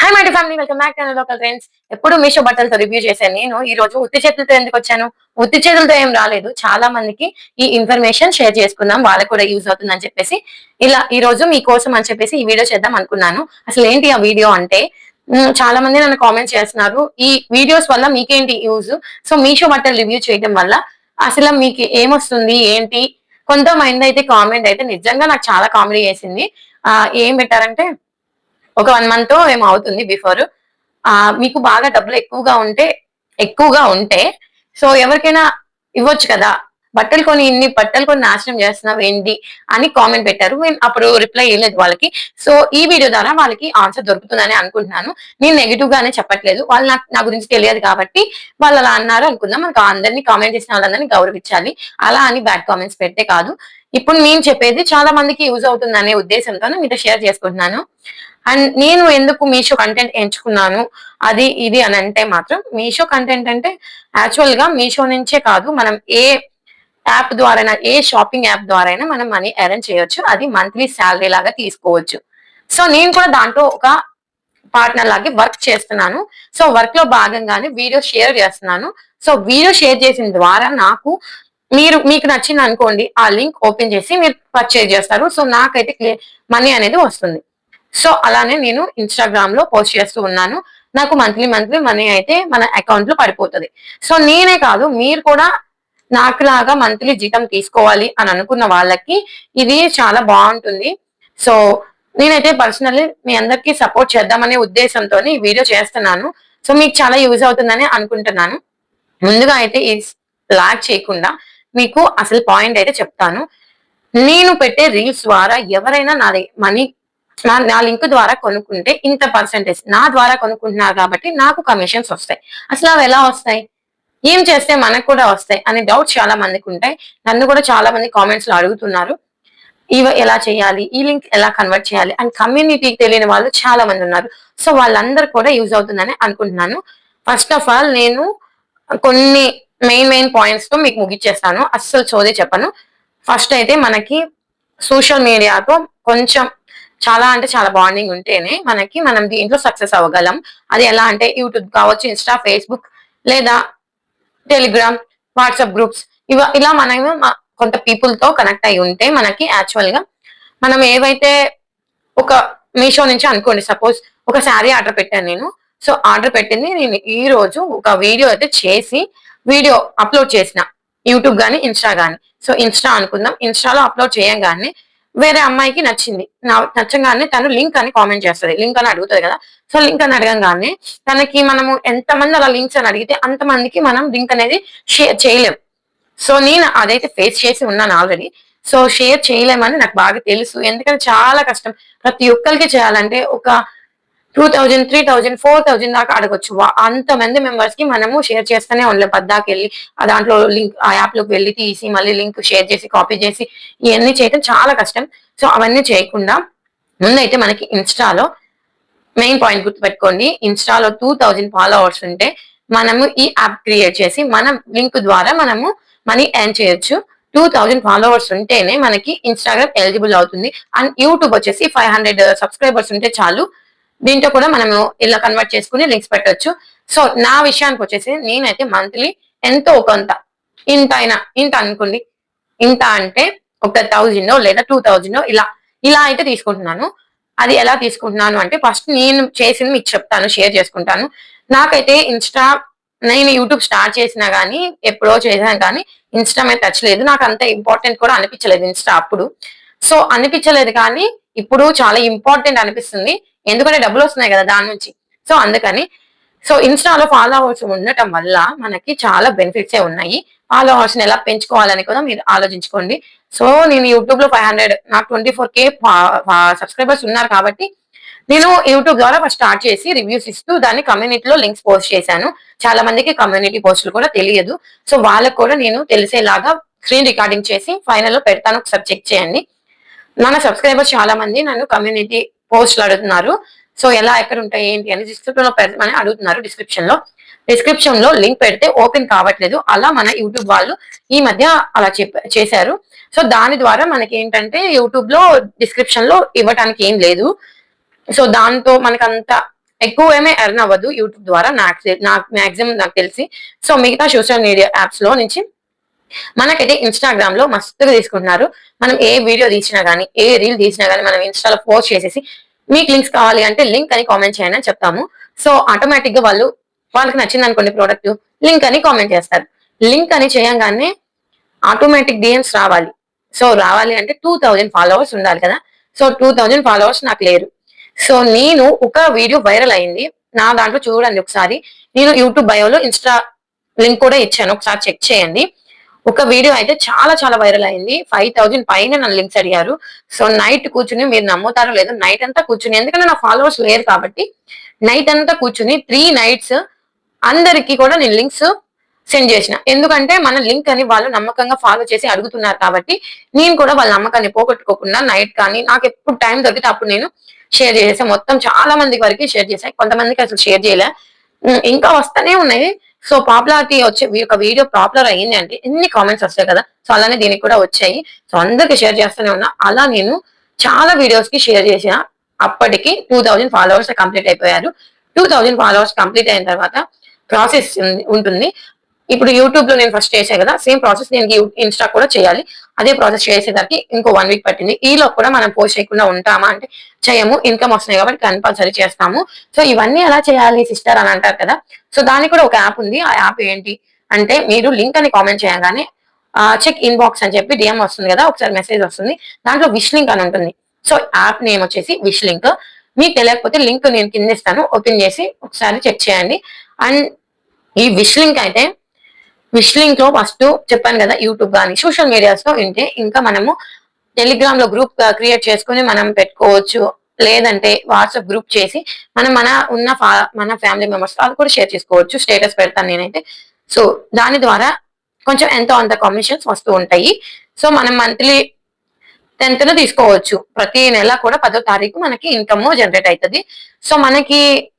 Hi my family welcome back to local friends ఎప్పుడు మీషో బట్టలతో review చేశాను. నేను ఈ రోజు ఉత్తి చేతులతో ఎందుకు వచ్చాను? ఉత్తి చేతులతో ఏం రాలేదు. చాలా మందికి ఈ ఇన్ఫర్మేషన్ షేర్ చేసుకుందాం. వాళ్ళకు కూడా యూజ్ అవుతుందని చెప్పేసి ఇలా ఈ రోజు మీకోసం అని చెప్పేసి ఈ వీడియో చేద్దాం అనుకున్నాను. అసలు ఏంటి ఆ వీడియో అంటే చాలా మంది నన్ను కామెంట్ చేస్తున్నారు. ఈ వీడియోస్ వల్ల మీకేంటి యూజ్ సో మీషో బట్టలు రివ్యూ చేయడం వల్ల అసలు మీకు ఏమొస్తుంది? ఏంటి? కొంతమంది అయితే కామెంట్ అయితే నిజంగా నాకు చాలా కామెడీ చేసింది ఏం పెట్టారంటే ఒక వన్ మంత్ ఏమో అవుతుంది బిఫోర్ ఆ మీకు బాగా డబ్బులు ఎక్కువగా ఉంటే ఎక్కువగా ఉంటే సో ఎవరికైనా ఇవ్వచ్చు కదా? బట్టలు కొని ఇన్ని బట్టలు కొని నాశనం చేస్తున్నావు ఏంటి అని కామెంట్ పెట్టారు. నేను అప్పుడు రిప్లై ఇవ్వలేదు వాళ్ళకి. సో ఈ వీడియో ద్వారా వాళ్ళకి ఆన్సర్ దొరుకుతుందని అనుకుంటున్నాను. నేను నెగిటివ్ గానే చెప్పట్లేదు. వాళ్ళు నాకు నా గురించి తెలియదు కాబట్టి వాళ్ళు అలా అన్నారు అనుకుందాం. మనకు అందరినీ కామెంట్ చేసిన వాళ్ళందరినీ గౌరవించాలి. అలా అని బ్యాడ్ కామెంట్స్ పెడితే కాదు. ఇప్పుడు నేను చెప్పేది చాలా మందికి యూజ్ అవుతుందనే ఉద్దేశంతో మీతో షేర్ చేసుకుంటున్నాను. అండ్ నేను ఎందుకు మీషో కంటెంట్ ఎంచుకున్నాను? అది ఇది అని అంటే మాత్రం మీషో కంటెంట్ అంటే యాక్చువల్గా మీషో నుంచే కాదు మనం ఏ యాప్ ద్వారా ఏ షాపింగ్ యాప్ ద్వారా అయినా మనం మనీ అరేంజ్ చేయొచ్చు. అది మంత్లీ శాలరీ లాగా తీసుకోవచ్చు. సో నేను కూడా దాంట్లో ఒక పార్ట్నర్ లాగే వర్క్ చేస్తున్నాను. సో వర్క్లో భాగంగానే వీడియో షేర్ చేస్తున్నాను. సో వీడియో షేర్ చేసిన ద్వారా నాకు మీరు మీకు నచ్చింది అనుకోండి ఆ లింక్ ఓపెన్ చేసి మీరు పర్చేజ్ చేస్తారు. సో నాకైతే మనీ అనేది వస్తుంది. సో అలానే నేను ఇన్స్టాగ్రామ్లో పోస్ట్ చేస్తూ ఉన్నాను. నాకు మంత్లీ మంత్లీ మనీ అయితే మన అకౌంట్లో పడిపోతుంది. సో నేనే కాదు మీరు కూడా నాకు లాగా మంత్లీ జీతం తీసుకోవాలి అని అనుకున్న వాళ్ళకి ఇది చాలా బాగుంటుంది. సో నేనైతే పర్సనల్లీ మీ అందరికి సపోర్ట్ చేద్దామనే ఉద్దేశంతో ఈ వీడియో చేస్తున్నాను. సో మీకు చాలా యూజ్ అవుతుందని అనుకుంటున్నాను. ముందుగా అయితే ఈ లాగ్ చేయకుండా మీకు అసలు పాయింట్ అయితే చెప్తాను. నేను పెట్టే రీల్స్ ద్వారా ఎవరైనా నా మనీ నా నా లింక్ ద్వారా కొనుక్కుంటే ఇంత పర్సెంటేజ్ నా ద్వారా కొనుక్కుంటున్నారు కాబట్టి నాకు కమిషన్స్ వస్తాయి. అసలు అవి ఎలా వస్తాయి? ఏం చేస్తే మనకు కూడా వస్తాయి అనే డౌట్ చాలా మందికి ఉంటాయి. నన్ను కూడా చాలా మంది కామెంట్స్లో అడుగుతున్నారు. ఇవి ఎలా చేయాలి? ఈ లింక్ ఎలా కన్వర్ట్ చేయాలి? అండ్ కమ్యూనిటీకి తెలియని వాళ్ళు చాలా మంది ఉన్నారు. సో వాళ్ళందరూ కూడా యూజ్ అవుతుందని అనుకుంటున్నాను. ఫస్ట్ ఆఫ్ ఆల్ నేను కొన్ని మెయిన్ మెయిన్ పాయింట్స్తో మీకు ముగిచ్చేస్తాను. అస్సలు చోదే చెప్పను. ఫస్ట్ అయితే మనకి సోషల్ మీడియాతో కొంచెం చాలా అంటే చాలా బాండింగ్ ఉంటేనే మనకి మనం దీంట్లో సక్సెస్ అవ్వగలం. అది ఎలా అంటే యూట్యూబ్ కావచ్చు ఇన్స్టా ఫేస్బుక్ లేదా టెలిగ్రామ్ వాట్సాప్ గ్రూప్స్ ఇవ ఇలా మనము కొంత పీపుల్తో కనెక్ట్ అయి ఉంటే మనకి యాక్చువల్గా మనం ఏవైతే ఒక మీషో నుంచి అనుకోండి సపోజ్ ఒక శారీ ఆర్డర్ పెట్టాను నేను. సో ఆర్డర్ పెట్టింది నేను ఈ రోజు ఒక వీడియో అయితే చేసి వీడియో అప్లోడ్ చేసిన. యూట్యూబ్ కానీ ఇన్స్టా కానీ సో ఇన్స్టా అనుకుందాం. ఇన్స్టాలో అప్లోడ్ చేయంగానే వేరే అమ్మాయికి నచ్చింది. నచ్చగానే తను లింక్ అని కామెంట్ చేస్తుంది. లింక్ అని అడుగుతుంది కదా. సో లింక్ అని అడగంగానే తనకి మనము ఎంతమంది అలా లింక్స్ అని అడిగితే అంతమందికి మనం లింక్ అనేది షేర్ చేయలేం. సో నేను అదైతే ఫేస్ చేసి ఉన్నాను ఆల్రెడీ. సో షేర్ చేయలేమని నాకు బాగా తెలుసు. ఎందుకంటే చాలా కష్టం. ప్రతి ఒక్కరికి చేయాలంటే ఒక two thousand three thousand four thousand దాకా అడగొచ్చు. అంతమంది మెంబర్స్కి మనము షేర్ చేస్తూనే ఉండలేం. పద్దాకి వెళ్ళి ఆ దాంట్లో లింక్ ఆ యాప్లోకి వెళ్ళి తీసి మళ్ళీ లింక్ షేర్ చేసి కాపీ చేసి ఇవన్నీ చేయడం చాలా కష్టం. సో అవన్నీ చేయకుండా ముందైతే మనకి ఇన్స్టాలో మెయిన్ పాయింట్ గుర్తుపెట్టుకోండి. ఇన్స్టాలో టూ థౌజండ్ ఫాలోవర్స్ ఉంటే మనము ఈ యాప్ క్రియేట్ చేసి మనం లింక్ ద్వారా మనము మనీ ఎర్న్ చేయొచ్చు. టూ థౌజండ్ ఫాలోవర్స్ ఉంటేనే మనకి ఇన్స్టాగ్రామ్ ఎలిజిబుల్ అవుతుంది. అండ్ యూట్యూబ్ వచ్చేసి ఫైవ్ హండ్రెడ్ సబ్స్క్రైబర్స్ ఉంటే చాలు. దీంట్లో కూడా మనము ఇలా కన్వర్ట్ చేసుకుని లింక్స్ పెట్టొచ్చు. సో నా విషయానికి వచ్చేసి నేనైతే మంత్లీ ఎంతో కొంత ఇంత అయినా ఇంత అనుకోండి ఇంత అంటే ఒక థౌజండ్ లేదా టూ థౌజండ్ ఇలా ఇలా అయితే తీసుకుంటున్నాను. అది ఎలా తీసుకుంటున్నాను అంటే ఫస్ట్ నేను చేసింది మీకు చెప్తాను షేర్ చేసుకుంటాను. నాకైతే ఇన్స్టా నేను యూట్యూబ్ స్టార్ట్ చేసినా కానీ ఎప్పుడో చేసినా కానీ ఇన్స్టా మీద టచ్ లేదు. నాకు అంత ఇంపార్టెంట్ కూడా అనిపించలేదు ఇన్స్టా అప్పుడు. సో అనిపించలేదు కానీ ఇప్పుడు చాలా ఇంపార్టెంట్ అనిపిస్తుంది. ఎందుకంటే డబ్బులు వస్తున్నాయి కదా దాని నుంచి. సో అందుకని సో ఇన్స్టాలో ఫాలోవర్స్ ఉండటం వల్ల మనకి చాలా బెనిఫిట్సే ఉన్నాయి. ఫాలోవర్స్ ఎలా పెంచుకోవాలని కూడా మీరు ఆలోచించుకోండి. సో నేను యూట్యూబ్లో ఫైవ్ హండ్రెడ్ నాకు ట్వంటీ ఫోర్ కే సబ్స్క్రైబర్స్ ఉన్నారు కాబట్టి నేను యూట్యూబ్ ద్వారా ఫస్ట్ స్టార్ట్ చేసి రివ్యూస్ ఇస్తూ దాన్ని కమ్యూనిటీలో లింక్స్ పోస్ట్ చేశాను. చాలా మందికి కమ్యూనిటీ పోస్టులు కూడా తెలియదు. సో వాళ్ళకు కూడా నేను తెలిసేలాగా స్క్రీన్ రికార్డింగ్ చేసి ఫైనల్లో పెడతాను. ఒకసారి చెక్ చేయండి. మన సబ్స్క్రైబర్స్ చాలా మంది నన్ను కమ్యూనిటీ పోస్టులు అడుగుతున్నారు. సో ఎలా ఎక్కడ ఉంటాయి ఏంటి అని డిస్క్రిప్షన్లో పెడతామని అడుగుతున్నారు డిస్క్రిప్షన్లో. డిస్క్రిప్షన్లో లింక్ పెడితే ఓపెన్ కావట్లేదు. అలా మన యూట్యూబ్ వాళ్ళు ఈ మధ్య అలా చేశారు. సో దాని ద్వారా మనకి ఏంటంటే యూట్యూబ్లో డిస్క్రిప్షన్లో ఇవ్వటానికి ఏం లేదు. సో దాంతో మనకంత ఎక్కువ ఏమీ ఎర్న్ అవ్వదు యూట్యూబ్ ద్వారా. నాకు నాకు మ్యాక్సిమం నాకు తెలిసి. సో మిగతా సోషల్ మీడియా యాప్స్లో నుంచి మనకైతే ఇన్స్టాగ్రామ్లో మస్తుగా తీసుకుంటున్నారు. మనం ఏ వీడియో తీసినా గానీ ఏ రీల్ తీసినా గానీ మనం ఇన్స్టాలో పోస్ట్ చేసేసి మీకు లింక్స్ కావాలి అంటే లింక్ అని కామెంట్ చేయండి అని చెప్తాము. సో ఆటోమేటిక్గా వాళ్ళు వాళ్ళకి నచ్చింది అనుకోండి ప్రోడక్ట్ లింక్ అని కామెంట్ చేస్తారు. లింక్ అని చేయగానే ఆటోమేటిక్ డిఎమ్స్ రావాలి. సో రావాలి అంటే టూ థౌజండ్ ఫాలోవర్స్ ఉండాలి కదా. సో టూ థౌజండ్ ఫాలోవర్స్ నాకు లేరు. సో నేను ఒక వీడియో వైరల్ అయింది. నా దాంట్లో చూడండి ఒకసారి. నేను యూట్యూబ్ బయోలో ఇన్స్టా లింక్ కూడా ఇచ్చాను. ఒకసారి చెక్ చేయండి. ఒక వీడియో అయితే చాలా చాలా వైరల్ అయింది. ఫైవ్ థౌజండ్ పైన నన్ను లింక్స్ అడిగారు. సో నైట్ కూర్చుని మీరు నమ్ముతారో లేదో నైట్ అంతా కూర్చుని ఎందుకంటే నా ఫాలోవర్స్ లేరు కాబట్టి నైట్ అంతా కూర్చుని త్రీ నైట్స్ అందరికి కూడా నేను లింక్స్ సెండ్ చేసిన. ఎందుకంటే మన లింక్ అని వాళ్ళు నమ్మకంగా ఫాలో చేసి అడుగుతున్నారు కాబట్టి నేను కూడా వాళ్ళ నమ్మకాన్ని పోగొట్టుకోకుండా నైట్ కానీ నాకు ఎప్పుడు టైం దొరికితే అప్పుడు నేను షేర్ చేసా మొత్తం చాలా మంది వరకు షేర్ చేశాను కొంతమందికి అసలు షేర్ చేయలే. ఇంకా వస్తూనే ఉన్నాయి. సో పాపులారిటీ వచ్చే ఒక వీడియో పాపులర్ అయ్యింది అంటే ఎన్ని కామెంట్స్ వస్తాయి కదా? సో అలానే దీనికి కూడా వచ్చాయి. సో అందరికి షేర్ చేస్తూనే ఉన్నా. అలా నేను చాలా వీడియోస్కి షేర్ చేసిన. అప్పటికి టూ థౌజండ్ ఫాలోవర్స్ కంప్లీట్ అయిపోయారు. టూ థౌజండ్ ఫాలోవర్స్ కంప్లీట్ అయిన తర్వాత ప్రాసెస్ ఉంటుంది. ఇప్పుడు యూట్యూబ్లో నేను ఫస్ట్ చేసే కదా సేమ్ ప్రాసెస్ నేను ఇన్స్టా కూడా చేయాలి. అదే ప్రాసెస్ చేసేసరికి ఇంకో వన్ వీక్ పట్టింది. ఈలో కూడా మనం పోస్ట్ చేయకుండా ఉంటామా అంటే చేయము ఇన్కమ్ వస్తున్నాయి కాబట్టి కంపల్సరీ చేస్తాము. సో ఇవన్నీ ఎలా చేయాలి సిస్టర్ అని అంటారు కదా. సో దానికి కూడా ఒక యాప్ ఉంది. ఆ యాప్ ఏంటి అంటే మీరు లింక్ అని కామెంట్ చేయగానే చెక్ ఇన్బాక్స్ అని చెప్పి డిఎం వస్తుంది కదా ఒకసారి మెసేజ్ వస్తుంది. దాంట్లో విష్ లింక్ అని ఉంటుంది. సో యాప్ నేమ్ వచ్చేసి విష్ లింక్ మీకు తెలియకపోతే లింక్ నేను కింద ఇస్తాను. ఓపెన్ చేసి ఒకసారి చెక్ చేయండి. అండ్ ఈ విష్ లింక్ అయితే విష్ లింక్లో ఫస్ట్ చెప్పాను కదా యూట్యూబ్ కానీ సోషల్ మీడియాస్లో ఉంటే ఇంకా మనము టెలిగ్రామ్లో గ్రూప్ క్రియేట్ చేసుకుని మనం పెట్టుకోవచ్చు. లేదంటే వాట్సాప్ గ్రూప్ చేసి మనం మన ఉన్న ఫా- మన ఫ్యామిలీ మెంబర్స్ అది కూడా షేర్ చేసుకోవచ్చు. స్టేటస్ పెడతాను నేనైతే. సో దాని ద్వారా కొంచెం ఎంతో అంత కమిషన్స్ వస్తూ ఉంటాయి. సో మనం మంత్లీ టెన్త్ను తీసుకోవచ్చు. ప్రతి నెల కూడా పదో తారీఖు మనకి ఇన్కమ్ జనరేట్ అవుతుంది సో మనకి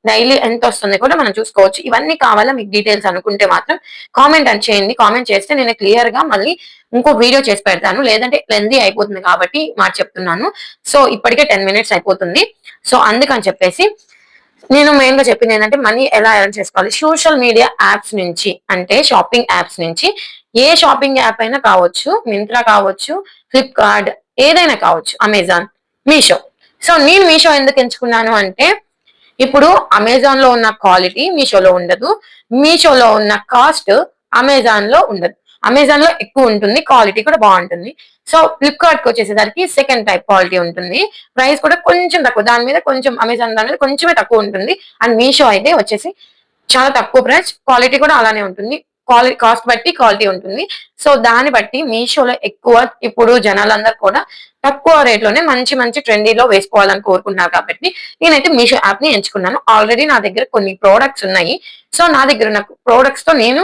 డైలీ ఎంత వస్తుంది కూడా మనం చూసుకోవచ్చు. ఇవన్నీ కావాలా మీకు డీటెయిల్స్ అనుకుంటే మాత్రం కామెంట్ అని చేయండి. కామెంట్ చేస్తే నేను క్లియర్గా మళ్ళీ ఇంకో వీడియో చేసి పెడతాను. లేదంటే లెందీ అయిపోతుంది కాబట్టి మాట చెప్తున్నాను. సో ఇప్పటికే టెన్ మినిట్స్ అయిపోతుంది. సో అందుకని చెప్పేసి నేను మెయిన్గా చెప్పింది ఏంటంటే మనీ ఎలా ఎర్న్ చేసుకోవాలి? సోషల్ మీడియా యాప్స్ నుంచి అంటే షాపింగ్ యాప్స్ నుంచి ఏ షాపింగ్ యాప్ అయినా కావచ్చు మింత్రా కావచ్చు ఫ్లిప్కార్ట్ ఏదైనా కావచ్చు అమెజాన్ మీషో సో నేను మీషో ఎందుకు ఎంచుకున్నాను అంటే ఇప్పుడు అమెజాన్లో ఉన్న క్వాలిటీ మీషోలో ఉండదు. మీషోలో ఉన్న కాస్ట్ అమెజాన్లో ఉండదు. అమెజాన్లో ఎక్కువ ఉంటుంది క్వాలిటీ కూడా బాగుంటుంది. సో ఫ్లిప్కార్ట్కి వచ్చేసరికి సెకండ్ టైప్ క్వాలిటీ ఉంటుంది. ప్రైస్ కూడా కొంచెం తక్కువ దాని మీద కొంచెం అమెజాన్ దాని మీద కొంచెమే తక్కువ ఉంటుంది. అండ్ మీషో అయితే వచ్చేసి చాలా తక్కువ ప్రైస్ క్వాలిటీ కూడా అలానే ఉంటుంది. క్వాలిటీ కాస్ట్ బట్టి క్వాలిటీ ఉంటుంది. సో దాన్ని బట్టి మీషోలో ఎక్కువ ఇప్పుడు జనాలందరూ కూడా తక్కువ రేట్లోనే మంచి మంచి ట్రెండీలో వేసుకోవాలని కోరుకుంటున్నారు కాబట్టి నేనైతే మీషో యాప్ని ఎంచుకున్నాను. ఆల్రెడీ నా దగ్గర కొన్ని ప్రోడక్ట్స్ ఉన్నాయి. సో నా దగ్గర ఉన్న ప్రోడక్ట్స్తో నేను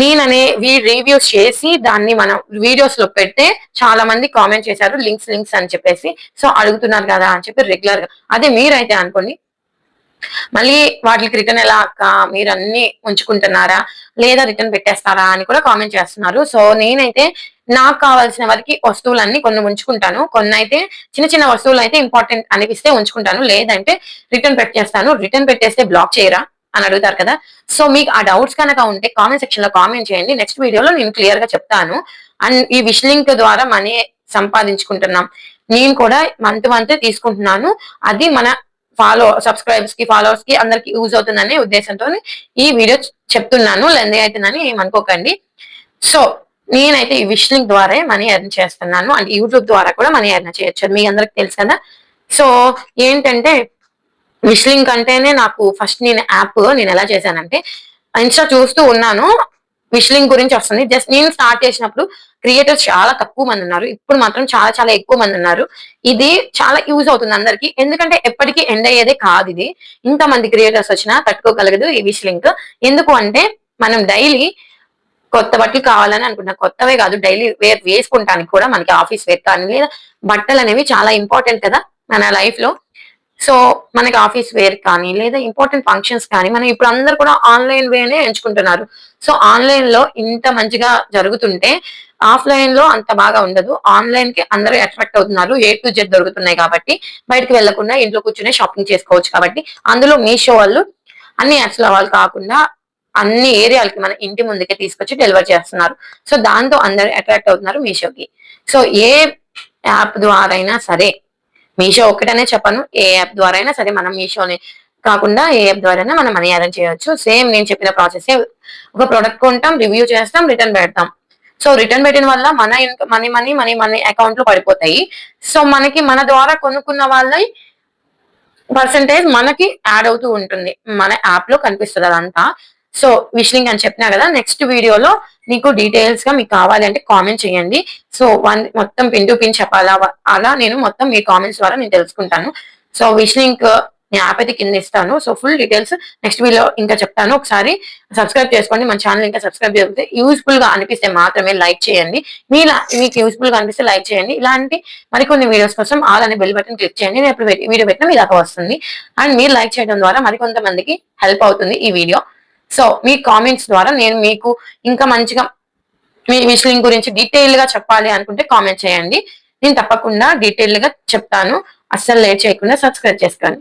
నేననే రివ్యూస్ చేసి దాన్ని మనం వీడియోస్లో పెడితే చాలా మంది కామెంట్ చేశారు లింక్స్ లింక్స్ అని చెప్పేసి. సో అడుగుతున్నారు కదా అని చెప్పి రెగ్యులర్గా. అదే మీరైతే అనుకోండి మళ్ళీ వాటికి రిటర్న్ ఎలా అక్క? మీరు అన్ని ఉంచుకుంటున్నారా? లేదా రిటర్న్ పెట్టేస్తారా అని కూడా కామెంట్ చేస్తున్నారు. సో నేనైతే నాకు కావాల్సిన వారికి వస్తువులన్నీ కొన్ని ఉంచుకుంటాను. కొన్ని అయితే చిన్న చిన్న వస్తువులు అయితే ఇంపార్టెంట్ అనిపిస్తే ఉంచుకుంటాను. లేదంటే రిటర్న్ పెట్టేస్తాను. రిటర్న్ పెట్టేస్తే బ్లాక్ చేయరా అని అడుగుతారు కదా. సో మీకు ఆ డౌట్స్ కనుక ఉంటే కామెంట్ సెక్షన్లో కామెంట్ చేయండి. నెక్స్ట్ వీడియోలో నేను క్లియర్గా చెప్తాను. అండ్ ఈ విష్ లింక్ ద్వారా మనీ సంపాదించుకుంటున్నాం. నేను కూడా మంత్ మంత్ తీసుకుంటున్నాను. అది మన ఫాలో సబ్స్క్రైబర్స్కి ఫాలోవర్స్కి అందరికి యూజ్ అవుతుందనే ఉద్దేశంతో ఈ వీడియో చెప్తున్నాను లెంది అవుతుందని ఏమనుకోకండి. సో నేనైతే ఈ విష్ ద్వారా మనీ ఎర్న్ చేస్తున్నాను. అండ్ యూట్యూబ్ ద్వారా కూడా మనీ ఎర్న్ చేయొచ్చు మీ అందరికి తెలుసు కదా. సో ఏంటంటే విష్లింగ్ అంటేనే నాకు ఫస్ట్ నేను యాప్ నేను ఎలా చేశానంటే ఇన్స్టా చూస్తూ ఉన్నాను. విష్ గురించి వస్తుంది. జస్ట్ నేను స్టార్ట్ చేసినప్పుడు క్రియేటర్స్ చాలా తక్కువ మంది ఉన్నారు. ఇప్పుడు మాత్రం చాలా చాలా ఎక్కువ మంది ఉన్నారు. ఇది చాలా యూజ్ అవుతుంది అందరికి. ఎందుకంటే ఎప్పటికీ ఎండ్ అయ్యేదే కాదు ఇది. ఇంత మంది క్రియేటర్స్ వచ్చినా తట్టుకోగలగదు ఈ విష్ లింక్ ఎందుకు అంటే మనం డైలీ కొత్త బట్టలు కావాలని అనుకుంటున్నా. కొత్తవే కాదు డైలీ వేర్ వేసుకుంటానికి కూడా మనకి ఆఫీస్ వేర్ కానీ లేదా బట్టలు అనేవి చాలా ఇంపార్టెంట్ కదా మన లైఫ్లో. సో మనకి ఆఫీస్ వేర్ కానీ లేదా ఇంపార్టెంట్ ఫంక్షన్స్ కానీ మనం ఇప్పుడు అందరు కూడా ఆన్లైన్ వేనే ఎంచుకుంటున్నారు. సో ఆన్లైన్లో ఇంత మంచిగా జరుగుతుంటే ఆఫ్లైన్లో అంత బాగా ఉండదు. ఆన్లైన్కి అందరూ అట్రాక్ట్ అవుతున్నారు. ఏ టు జెడ్ దొరుకుతున్నాయి కాబట్టి బయటకు వెళ్ళకుండా ఇంట్లో కూర్చునే షాపింగ్ చేసుకోవచ్చు కాబట్టి అందులో మీషో వాళ్ళు అన్ని యాప్స్లో వాళ్ళు కాకుండా అన్ని ఏరియాలకి మన ఇంటి ముందుకే తీసుకొచ్చి డెలివర్ చేస్తున్నారు. సో దాంతో అందరు అట్రాక్ట్ అవుతున్నారు మీషోకి. సో ఏ యాప్ ద్వారా అయినా సరే మీషో ఒకటనే చెప్పను. ఏ యాప్ ద్వారా అయినా సరే మనం మీషోని కాకుండా ఏ యాప్ ద్వారా మనం మనీ అరేంజ్ చేయొచ్చు. సేమ్ నేను చెప్పిన ప్రాసెస్ ఒక ప్రోడక్ట్ కొంటాం రివ్యూ చేస్తాం రిటర్న్ పెడతాం. సో రిటర్న్ పెట్టిన వల్ల మన మనీ మనీ మనీ మనీ అకౌంట్లో పడిపోతాయి. సో మనకి మన ద్వారా కొనుక్కున్న వాళ్ళ పర్సంటేజ్ మనకి యాడ్ అవుతూ ఉంటుంది. మన యాప్లో కనిపిస్తుంది అదంతా. సో విష్లింగ్ అని చెప్పినా కదా నెక్స్ట్ వీడియోలో మీకు డీటెయిల్స్గా మీకు కావాలి అంటే కామెంట్ చేయండి. సో వన్ మొత్తం పిన్ టు పిన్ చెప్పాలా అలా నేను మొత్తం మీ కామెంట్స్ ద్వారా నేను తెలుసుకుంటాను. సో విష్లింక్ నేను యాప్ అయితే కింద ఇస్తాను. So full details next video ఇంకా చెప్తాను. ఒకసారి సబ్స్క్రైబ్ చేసుకోండి. మన ఛానల్ ఇంకా సబ్స్క్రైబ్ చేస్తే యూస్ఫుల్గా అనిపిస్తే మాత్రమే లైక్ చేయండి. మీ మీకు యూస్ఫుల్గా అనిపిస్తే లైక్ చేయండి. ఇలాంటి మరికొన్ని వీడియోస్ కోసం ఆల్ అనే బెల్ బటన్ క్లిక్ చేయండి. నేను ఎప్పుడు వీడియో పెట్టినా మీ దాకా వస్తుంది. అండ్ మీరు లైక్ చేయడం ద్వారా మరికొంతమందికి హెల్ప్ అవుతుంది ఈ వీడియో సో మీ కామెంట్స్ ద్వారా నేను మీకు ఇంకా మంచిగా మీ విషయం గురించి డీటెయిల్గా చెప్పాలి అనుకుంటే కామెంట్ చేయండి. నేను తప్పకుండా డీటెయిల్గా చెప్తాను. అస్సలు లేట్ చేయకుండా సబ్స్క్రైబ్ చేసుకోండి.